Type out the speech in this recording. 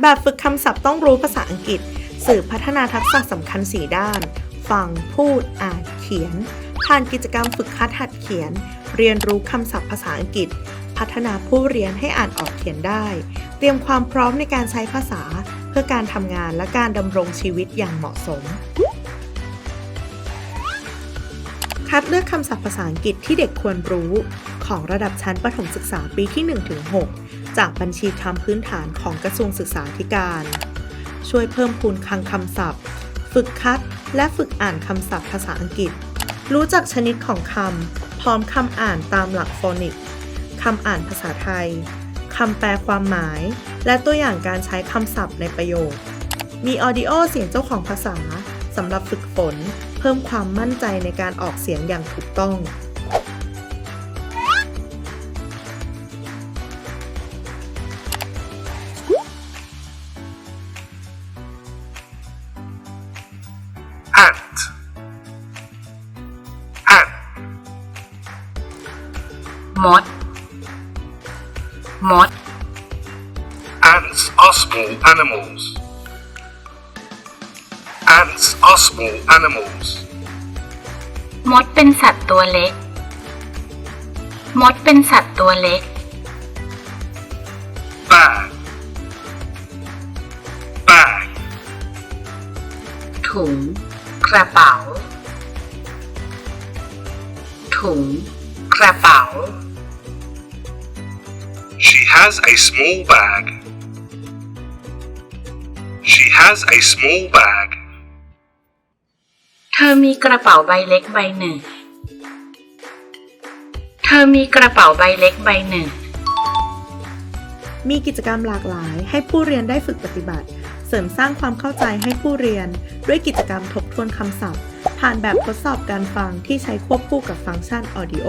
แบบฝึกคำศัพท์ต้องรู้ภาษาอังกฤษ สื่อพัฒนาทักษะสำคัญ 4 ด้าน ฟัง พูด อ่าน เขียน ผ่านกิจกรรมฝึกคัดหัดเขียน เรียนรู้คำศัพท์ภาษาอังกฤษ พัฒนาผู้เรียนให้อ่านออกเขียนได้ เตรียมความพร้อมในการใช้ภาษา เพื่อการทำงานและการดำรงชีวิตอย่างเหมาะสม คัดเลือกคำศัพท์ภาษาอังกฤษที่เด็กควรรู้ ของระดับชั้นประถมศึกษาปีที่ 1-6 จากบัญชีคำพื้นฐานของกระทรวงศึกษาธิการ ช่วยเพิ่มพูนคลังคำศัพท์ ฝึกคัด และฝึกอ่านคำศัพท์ภาษาอังกฤษ รู้จักชนิดของคำพร้อมคำอ่านตามหลักโฟนิกคำอ่านภาษาไทยคำแปลความหมาย และตัวอย่างการใช้คำศัพท์ในประโยค มีออดิโอเสียงเจ้าของภาษาสำหรับฝึกฝน เพิ่มความมั่นใจในการออกเสียงอย่างถูกต้อง ant ant มด มด ants are small animals ants are small animals มดเป็นสัตว์ตัวเล็ก มดเป็นสัตว์ตัวเล็ก bag bag ถุง กระเป๋า ถุง กระเป๋า she has a small bag she has a small bag เธอมีกระเป๋าใบเล็กใบหนึ่ง เธอมีกระเป๋าใบเล็กใบหนึ่งมีกิจกรรมหลากหลายให้ผู้เรียนได้ฝึกปฏิบัติ เสริมสร้างความเข้าใจให้ผู้เรียน ด้วยกิจกรรมทบทวนคำศัพท์ ผ่านแบบทดสอบการฟังที่ใช้ควบคู่กับฟังก์ชัน Audio